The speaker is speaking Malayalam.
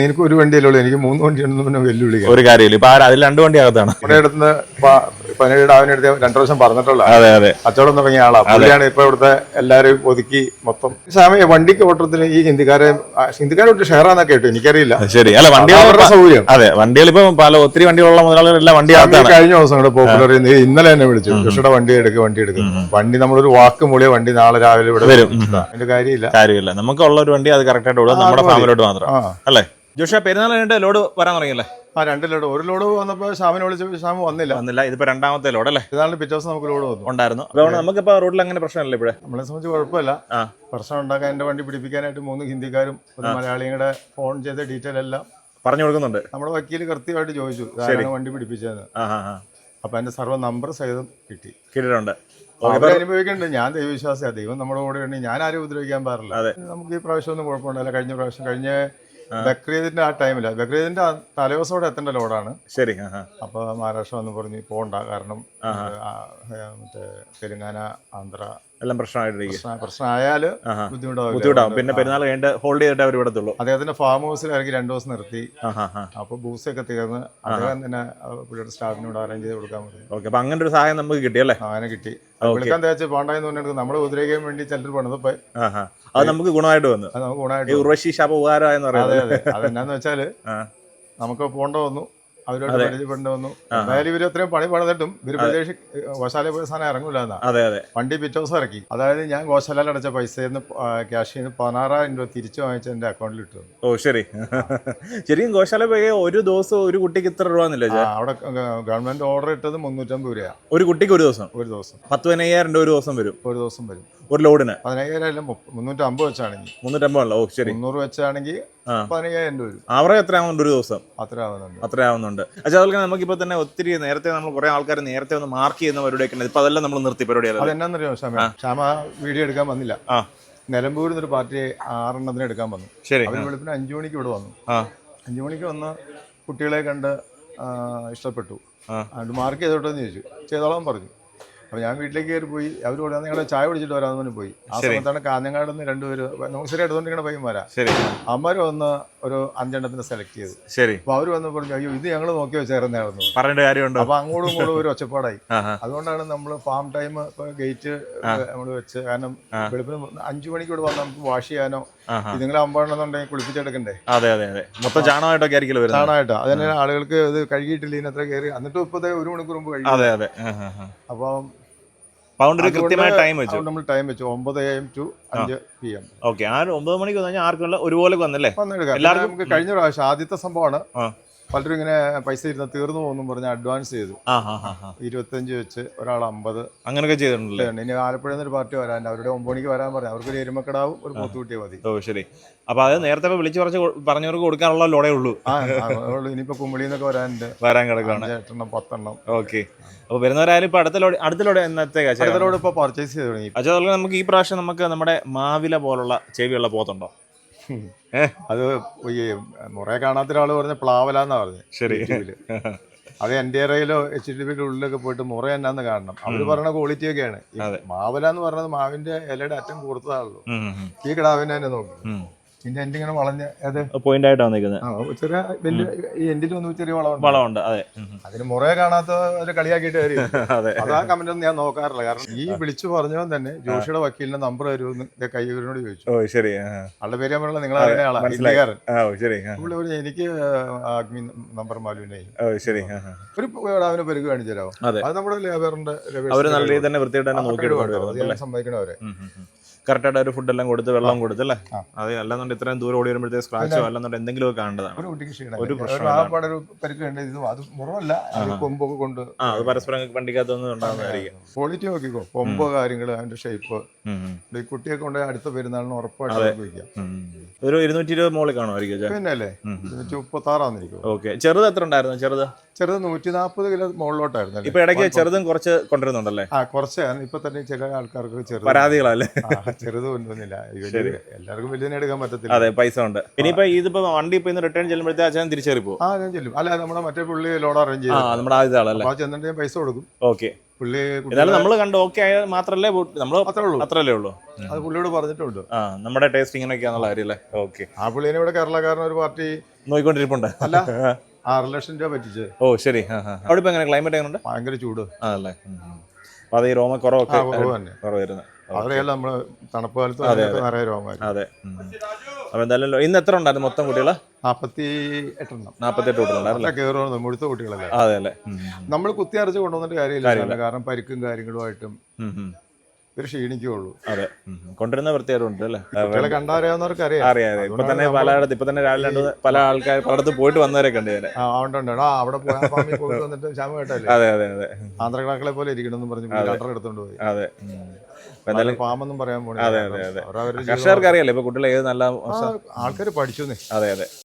നിനക്ക് ഒരു വണ്ടിയല്ലേ ഉള്ളൂ എനിക്ക് മൂന്ന് വണ്ടി ഉണ്ടെന്ന് പിന്നെ വെല്ലുവിളിക്കാം. ഒരു കാര്യമില്ല. ഇപ്പൊ ആരാ അതിൽ രണ്ട് വണ്ടി അകത്താണ്. പണിയെടുത്ത് പണിയുടെ അവനെടുത്ത് രണ്ടു വർഷം പറഞ്ഞിട്ടുള്ള അതെ അതെ. കച്ചവടം തുടങ്ങിയ ആളാ. പുള്ളിയാണ് ഇപ്പൊ ഇവിടുത്തെ എല്ലാരും ഒതുക്കി മൊത്തം. സാമയ വണ്ടിക്ക് ഓട്ടത്തിന് ഈ ഹിന്ദിക്കാരെ ഹിന്ദിക്കാരോട്ട് ഷെയറാന്നാ കേട്ടു. എനിക്കറിയില്ല. ശരി. അല്ല വണ്ടി സൗകര്യം. അതെ വണ്ടികൾ ഇപ്പൊ പല ഒത്തിരി വണ്ടികളുള്ള മുതലാളികളെല്ലാം വണ്ടി അകത്താണ്. കഴിഞ്ഞ ദിവസം ഇവിടെ പോപ്പുലർ ഇന്നലെ എന്നെ വിളിച്ചു. കൃഷിയുടെ വണ്ടി എടുക്കുക വണ്ടി എടുക്കും. വണ്ടി നമ്മളൊരു വാക്ക് മൂളിയ വണ്ടി നാളെ രാവിലെ ഇവിടെ വരും. അതിന്റെ കാര്യമില്ല. കാര്യമില്ല. നമുക്കുള്ള ഒരു വണ്ടി അത് കറക്റ്റ് ആയിട്ട് നമ്മുടെ ഫാമിലോട്ട് മാത്രം. അല്ലേ? ജോഷ പെരുന്നാൾ രണ്ട് ലോഡ് വരാൻ തുടങ്ങിയല്ലേ? ആ രണ്ട് ലോഡ്. ഒരു ലോഡ് വന്നപ്പോ ഷാമിനെ വിളിച്ച് ഷാമ് വന്നില്ല. വന്നില്ല. ഇതിപ്പോ രണ്ടാമത്തെ ലോഡ് അല്ലേ? ഇതാണ് പിറ്റേ ദിവസം നമുക്ക് ലോഡ് വന്നു. ഉണ്ടായിരുന്നു. അതുകൊണ്ട് നമുക്കിപ്പോ റോഡിൽ അങ്ങനെ പ്രശ്നമല്ല ഇവിടെ. നമ്മളെ സംബന്ധിച്ച് കുഴപ്പമില്ല. പ്രശ്നം ഉണ്ടാക്കാൻ എന്റെ വണ്ടി പിടിപ്പിക്കാനായിട്ട് മൂന്ന് ഹിന്ദിക്കാരും ഒരു മലയാളിയുടെ ഫോൺ ചെയ്ത ഡീറ്റെയിൽ എല്ലാം പറഞ്ഞു കൊടുക്കുന്നുണ്ട്. നമ്മുടെ വക്കീൽ കൃത്യമായിട്ട് ചോദിച്ചു ഇതാരാണ് വണ്ടി പിടിപ്പിച്ചതെന്ന്. അപ്പൊ എന്റെ സർവ നമ്പർ സഹിതം കിട്ടി. കിട്ടിയിട്ടുണ്ട്. അനുഭവിക്കുന്നുണ്ട് ഞാൻ ദൈവവിശ്വാസിയാണ് ദൈവം നമ്മുടെ കൂടെ ഉണ്ട് ഞാൻ ആരും ഉപദ്രവിക്കാൻ പാടില്ല. നമുക്ക് ഈ പ്രാവശ്യം ഒന്നും കുഴപ്പമുണ്ടല്ല കഴിഞ്ഞ പ്രാവശ്യം കഴിഞ്ഞ ബക്രീദിന്റെ ആ ടൈമില്ല ബക്രീദിന്റെ തലേദിവസോടെ എത്തേണ്ട ലോഡാണ്. ശരി അപ്പൊ മഹാരാഷ്ട്ര വന്ന് പറഞ്ഞ് പോണ്ട. കാരണം മറ്റേ തെലുങ്കാന ആന്ധ്ര എല്ലാം പ്രശ്നമായിട്ടിരിക്കും. പ്രശ്നം പ്രശ്നമായാൽ ബുദ്ധിമുട്ടാവും ബുദ്ധിമുട്ടാവും. പിന്നെ പെരുന്നാൾ കഴിഞ്ഞിട്ട് ഹോൾഡ് ചെയ്തിട്ട് അവർ ഇവിടത്തുള്ളൂ അദ്ദേഹത്തിന്റെ ഫാം ഹൗസിൽ ഇറങ്ങി രണ്ടു ദിവസം നിർത്തി. അപ്പൊ ബൂസൊക്കെ തീർന്ന് അദ്ദേഹം തന്നെ പുള്ളിയുടെ സ്റ്റാഫിനോട് അറേഞ്ച് ചെയ്ത് കൊടുക്കാൻ പറ്റും ഓക്കെ അപ്പൊ അങ്ങനെ ഒരു സഹായം നമുക്ക് കിട്ടി അല്ലേ? അങ്ങനെ കിട്ടി. വിളിക്കാൻ തേച്ച് പോണ്ടായെന്ന് പറഞ്ഞിട്ട് നമ്മളെ ഉപദ്രവിക്കാൻ വേണ്ടി ചിലർ പണിതപ്പോ അത് നമുക്ക് ഗുണമായിട്ട് വന്നു. നമുക്ക് ഗുണമായിട്ട് ഉർവശി ശാപ ഉപകാരം എന്ന് പറയുന്നത്. അതെ അതെന്നാന്ന് വെച്ചാൽ നമുക്ക് പോണ്ട വന്നു. അവരോട് പരിചയപ്പെടേണ്ടി വന്നു എന്തായാലും ഇവർ അത്രയും പണി പണിതിട്ടും ഇവർ പ്രതീക്ഷ ഗോശാല പോയ സാധനം ഇറങ്ങൂല എന്നാ. അതെ അതെ. വണ്ടി പിറ്റേ ദിവസം ഇറക്കി. അതായത് ഞാൻ ഗോശാലയിൽ അടച്ച പൈസയിൽ നിന്ന് ക്യാഷിൽ നിന്ന് പതിനാറായിരം രൂപ തിരിച്ചു വാങ്ങിച്ച് എന്റെ അക്കൗണ്ടിൽ ഇട്ടു. ഓ ശരി. ശരിക്കും ഗോശാല പോയി ഒരു ദിവസം ഒരു കുട്ടിക്ക് ഇത്ര രൂപ അവിടെ ഗവൺമെന്റ് ഓർഡർ ഇട്ടത് മുന്നൂറ്റമ്പത് രൂപയാണ് ഒരു കുട്ടിക്ക് ഒരു ദിവസം? ഒരു ദിവസം. പത്ത് പതിനയ്യായിരം രൂപ ഒരു ദിവസം വരും. ഒരു ദിവസം വരും. ഒരു ലോഡിന്? പതിനയ്യായിരം മുന്നൂറ്റമ്പത് വെച്ചാണെങ്കിൽ. മുന്നൂറ്റമ്പതല്ല. ഓ ശരി. മുന്നൂറ് വെച്ചാണെങ്കിൽ. പതിനയ്യായിരം രൂപ വരും. ആവറേജ് എത്ര ആവുന്നുണ്ട് ഒരു ദിവസം? അത്ര ആവുന്നുണ്ട്. അത്ര ആവുന്നുണ്ട്. പക്ഷേ അതുപോലെ നമുക്കിപ്പോ തന്നെ ഒത്തിരി നേരത്തെ നമ്മൾ കുറെ ആൾക്കാർ നേരത്തെ ഒന്ന് മാർക്ക് ചെയ്യുന്ന പരിപാടിയൊക്കെ ഉണ്ട്. ഇപ്പൊ അതെല്ലാം നമ്മൾ നിർത്തി പരിപാടി അതെന്നാന്നറിയോ ശ്യാമ? ശ്യാമ വീഡിയോ എടുക്കാൻ വന്നില്ല. ആ. നിലമ്പൂരിൽ നിന്നൊരു പാർട്ടി ആറെണ്ണത്തിന് എടുക്കാൻ വന്നു. ശരി. അവർ വെളുപ്പിന് അഞ്ചു മണിക്ക് ഇവിടെ വന്നു. അഞ്ചു മണിക്ക് വന്ന് കുട്ടികളെ കണ്ട് ഇഷ്ടപ്പെട്ടു. അതുകൊണ്ട് മാർക്ക് ചെയ്തോട്ടെന്ന് ചോദിച്ചു. ചെയ്തോളാൻ പറഞ്ഞു. അപ്പോൾ ഞാൻ വീട്ടിലേക്ക് കയറി പോയി. അവർ കൂടെ ചായ കുടിച്ചിട്ട് വരാമെന്ന് പറഞ്ഞ് പോയി. ആ സമയത്താണ് കാഞ്ഞങ്ങാട് നിന്ന് രണ്ടുപേര് നമുക്ക് ശരി എടുത്തോണ്ടിരിക്കണ പയ്യന്മാരാ. ശരി. അമ്മര് വന്ന് ഒരു അഞ്ചെണ്ണത്തിന് സെലക്ട് ചെയ്തു. ശരി. അപ്പോൾ അവർ വന്ന് പറഞ്ഞു അയ്യോ ഇത് ഞങ്ങൾ നോക്കി വെച്ചായിരുന്നു പറയേണ്ട കാര്യമുണ്ട്? അപ്പോൾ അങ്ങോട്ടും ഇങ്ങോട്ടും ഒരു ഒച്ചപ്പാടായി. അതുകൊണ്ടാണ് നമ്മൾ ഫാം ടൈം ഗേറ്റ് നമ്മൾ വെച്ച് കാരണം വെളുപ്പിന് അഞ്ചു മണിക്ക് ഇവിടെ വന്ന് നമുക്ക് വാഷ് ചെയ്യാനോ. ഇതുങ്ങളെ അമ്പാണെന്നുണ്ടെങ്കിൽ കുളിപ്പിച്ചെടുക്കണ്ടേ? അതെ അതെ അതെ. മൊത്തം ചാണകമായിട്ടൊക്കെ ആയിരിക്കും ചാണായിട്ടോ അതന്നെ ആളുകൾക്ക് ഇത് കഴുകിയിട്ടില്ല ഇതിനത്ര കയറി. എന്നിട്ട് ഇപ്പത്തെ ഒരു മണിക്കൂർ മുമ്പ് കഴുകി. അതെ അതെ. അപ്പം പൗണ്ട് ഒരു കൃത്യമായ ടൈം വെച്ചു. നമ്മൾ ടൈം വെച്ചു. ഒമ്പത് എ എം ടു അഞ്ച് പി എം ഓക്കെ ആ ഒമ്പത് മണിക്ക് വന്നു കഴിഞ്ഞാൽ ആർക്കും ഒരുപോലെ വന്നല്ലേ? എല്ലാവർക്കും- നമുക്ക് കഴിഞ്ഞ പ്രാവശ്യം ആദ്യത്തെ സംഭവമാണ്. പലരും ഇങ്ങനെ പൈസ ഇരുന്ന് തീർന്നു പോകുന്നു പറഞ്ഞ് അഡ്വാൻസ് ചെയ്തു. ഇരുപത്തഞ്ച് വെച്ച് ഒരാൾ അമ്പത് അങ്ങനെയൊക്കെ ചെയ്തിട്ടുണ്ടല്ലേ. ഇനി ആലപ്പുഴ എന്നൊരു പാർട്ടി വരാൻ അവരുടെ ഒമ്പത് മണിക്ക് വരാൻ പറഞ്ഞു. അവർക്ക് ഒരു എരുമക്കടാവും ഒരു പൂത്തുകുട്ടിയെ മതി. ഓ ശരി. അപ്പൊ അത് നേരത്തെ വിളിച്ചു കുറച്ച് പറഞ്ഞവർക്ക് കൊടുക്കാനുള്ള ലോഡേ ഉള്ളൂ. ഇനിയിപ്പോ കുമ്പളിയിൽ നിന്നൊക്കെ വരാനുണ്ട്. വരാൻ കിടക്കാണ് എട്ടെണ്ണം പത്തെണ്ണം. ഓക്കെ. അപ്പൊ വരുന്നവരായാലും ഇപ്പൊ അടുത്ത ലോഡ് അടുത്ത ലോഡ് എന്നത്തേക്കാ ചെയ്യാൻ? അടുത്തലോട് ഇപ്പൊ പർച്ചേസ് ചെയ്ത് തുടങ്ങി. അച്ഛാ അതുപോലെ നമുക്ക് ഈ പ്രാവശ്യം നമുക്ക് നമ്മുടെ മാവില പോലുള്ള ചെവിയുള്ള പോത്തുണ്ടോ? ഏ? അത് ഈ മുറേ കാണാത്ത ഒരാൾ പറഞ്ഞ പ്ലാവലാന്നാ പറഞ്ഞു ശരി. അത് എന്റെ ഏറയിലോ എച്ച് ഡി ബിയുടെ ഉള്ളിലൊക്കെ പോയിട്ട് മുറ എന്നാന്ന് കാണണം. അവർ പറയുന്ന ക്വാളിറ്റി ഒക്കെയാണ്. മാവല എന്ന് പറയുന്നത് മാവിന്റെ ഇലയുടെ അറ്റം ഉം. ഈ കിടാവിനെ തന്നെ നോക്കി. പിന്നെ എന്റെ ഇങ്ങനെ വളഞ്ഞ അത് പോയിന്റ് ആയിട്ടാണ് നിൽക്കുന്നത്. ചെറിയ വലിയ ഈ എൻഡിൽ ഒന്നും ചെറിയ വളമുണ്ട് വളവുണ്ട് അതെ. അതിന് മുറയെ കാണാത്ത ഒരു കളിയാക്കിയിട്ട് കാര്യം അതെ. അത് ആ കമന്റ് ഒന്നും ഞാൻ നോക്കാറില്ല. കാരണം ഈ വിളിച്ചു പറഞ്ഞവൻ തന്നെ ജോഷിയുടെ വക്കീലിന്റെ നമ്പർ തരുമെന്ന് കയ്യൂരിനോട് ചോദിച്ചു. ഓ ശരി. ആളുടെ പേര് ഞാൻ പറഞ്ഞില്ല? നിങ്ങൾ അറിയുന്ന ആളാണ്. ഇന്ത്യക്കാരൻ. ശരി. പുള്ളി എനിക്ക് അഗ്നി നമ്പർ മാലുവിനെ ഓ ശരി. ഒരു അവന് പെരുക്ക് കാണിച്ചു തരാമോ? അത്. നമ്മുടെ ലേബറിന്റെ അവർ നല്ല രീതിയിൽ തന്നെ വൃത്തിയായിട്ട് തന്നെ നോക്കിയിട്ട് സമ്മതിക്കണവരെ. കറക്റ്റായിട്ട് ഒരു ഫുഡ് എല്ലാം കൊടുത്ത് വെള്ളം കൊടുത്ത് അല്ലേ? ആ. അല്ലാന്നുണ്ട് ഇത്രയും ദൂരം ഓടി വരുമ്പോഴത്തേക്ക് സ്ക്രാച്ചോ അല്ലാന്നുണ്ട് എന്തെങ്കിലും ഒക്കെ കാണേണ്ടതാണ്. ഒരു കുട്ടിക്ക് ക്ഷീണം ഒരു പ്രശ്നം പ്രശ്നവും ആകപ്പാടെ ഒരു പരിക്ക് കണ്ട് ഇത് അത് മുറവല്ല അത് കൊമ്പൊക്കെ കൊണ്ട് ആ അത് പരസ്പരം വണ്ടിക്കകത്തൊന്നും ഉണ്ടാകുന്നതായിരിക്കും ക്വാളിറ്റി നോക്കിക്കോ. കൊമ്പ് കാര്യങ്ങൾ അതിന്റെ ഷേപ്പ് ഈ കുട്ടിയെ കൊണ്ട് അടുത്ത പെരുന്നാളിന് ഉറപ്പായിട്ട് ഉപയോഗിക്കാം ഒരു ഇരുന്നൂറ്റി ഇരുപത് മോളിൽ കാണുമായിരിക്കും പിന്നെ അല്ലേ ഇരുന്നൂറ്റി മുപ്പത്തി ആറാന്നിരിക്കും ഓക്കെ. ചെറുത് എത്ര ഉണ്ടായിരുന്നു? ചെറുത്? ചെറുത് നൂറ്റി നാൽപ്പത് കിലോ മുകളിലോട്ടായിരുന്നു ഇപ്പൊ ഇടയ്ക്ക് ചെറുതും കുറച്ച് കൊണ്ടുവരുന്നുണ്ടല്ലേ? ആ കുറച്ചാണ് ഇപ്പൊ തന്നെ ചില ആൾക്കാർക്ക് ചെറുത് പരാതികളല്ലേ? ആ, ചെറുത് കൊണ്ടുവന്നില്ല. എല്ലാവർക്കും വലിയ- എടുക്കാൻ പറ്റത്തില്ല. അതെ പൈസ ഉണ്ട്. ഇനിയിപ്പോ ഇതിപ്പോ വണ്ടി ഇപ്പൊ ഇന്ന് റിട്ടേൺ ചെല്ലുമ്പോഴത്തെ അച്ഛൻ തിരിച്ചേറി പോകും ആ ഞാൻ ചെല്ലും. അല്ല നമ്മുടെ മറ്റേ പുള്ളി ലോഡ് അറേഞ്ച് ചെയ്തു നമ്മുടെ ആദ്യത്തെ ആളല്ലേ? അപ്പൊ ചെന്നിട്ട് ഞാൻ പൈസ കൊടുക്കും. ഓക്കെ പുള്ളി എന്നാലും നമ്മൾ കണ്ട് ഓക്കെ ആയാൽ മാത്രല്ലേ നമ്മൾ അത്രല്ലേ ഉള്ളൂ. അത് പുള്ളിയോട് പറഞ്ഞിട്ടുണ്ട്. ആ നമ്മുടെ ടേസ്റ്റ് ഇങ്ങനെയൊക്കെയാണെന്നുള്ള കാര്യം അല്ലേ? ഓക്കെ ആ പുള്ളിനെ ഇവിടെ കേരളക്കാരൻ ഒരു പാർട്ടി നോക്കിക്കൊണ്ടിരിപ്പുണ്ട് അല്ല ആറ് ലക്ഷം രൂപ പറ്റിച്ച്. ഓ ശരി. അവിടെ ഇപ്പൊ എങ്ങനെ ക്ലൈമറ്റ് എങ്ങനെയുണ്ട്? ഭയങ്കര ചൂട്. ഉം. അപ്പൊ അത് ഈ റോമ കുറവൊക്കെ ആ അവിടെയല്ല നമ്മൾ തണുപ്പ് കാലത്ത് നിറയെ രോഗമായിരുന്നു. അതെ. അപ്പോൾ അപ്പൊ എന്തായാലും ഇന്ന് എത്ര ഉണ്ടായിരുന്നു മൊത്തം കുട്ടികൾ? നാപ്പത്തി എട്ടെണ്ണം നാപ്പത്തെട്ട് കുട്ടികളുണ്ടായിരുന്നു കയറുന്നത് മുഴുത്ത കുട്ടികളല്ലേ? അതെ അല്ലേ? നമ്മൾ കുത്തിയറിച്ച് കൊണ്ടുവന്നിട്ട് കാര്യമില്ല. കാരണം പരിക്കും കാര്യങ്ങളുമായിട്ടും ഇവർ ക്ഷീണിക്കുള്ളൂ. അതെ. കൊണ്ടുവരുന്ന ഉണ്ട് അല്ലേ? കുട്ടികളെ കണ്ടറിയാവുന്നവർക്ക് അറിയാം. അറിയാം ഇപ്പൊ തന്നെ പലയിടത്ത് ഇപ്പൊ തന്നെ രാവിലെ രണ്ട് പല ആൾക്കാർ പലയിടത്ത് പോയിട്ട് വന്നവരൊക്കെ ഉണ്ട് ആ ഉണ്ട് ഉണ്ട് ആ അവിടെ പോയിട്ട് വന്നിട്ട് ശ്യാമ കേട്ടല്ലേ അതെ അതെ അതെ. ആന്ധ്രകളാക്കളെ പോലെ ഇരിക്കണമെന്ന് പറഞ്ഞു എടുത്തോണ്ട് പോയി. അതെ. എന്തായാലും പറയാൻ പോണേ അതെ, അതെ, കർഷകർക്ക് അറിയാലോ ഇപ്പൊ കുട്ടികളെ ഏത് നല്ല ആൾക്കാർ പഠിച്ചു അതെ അതെ.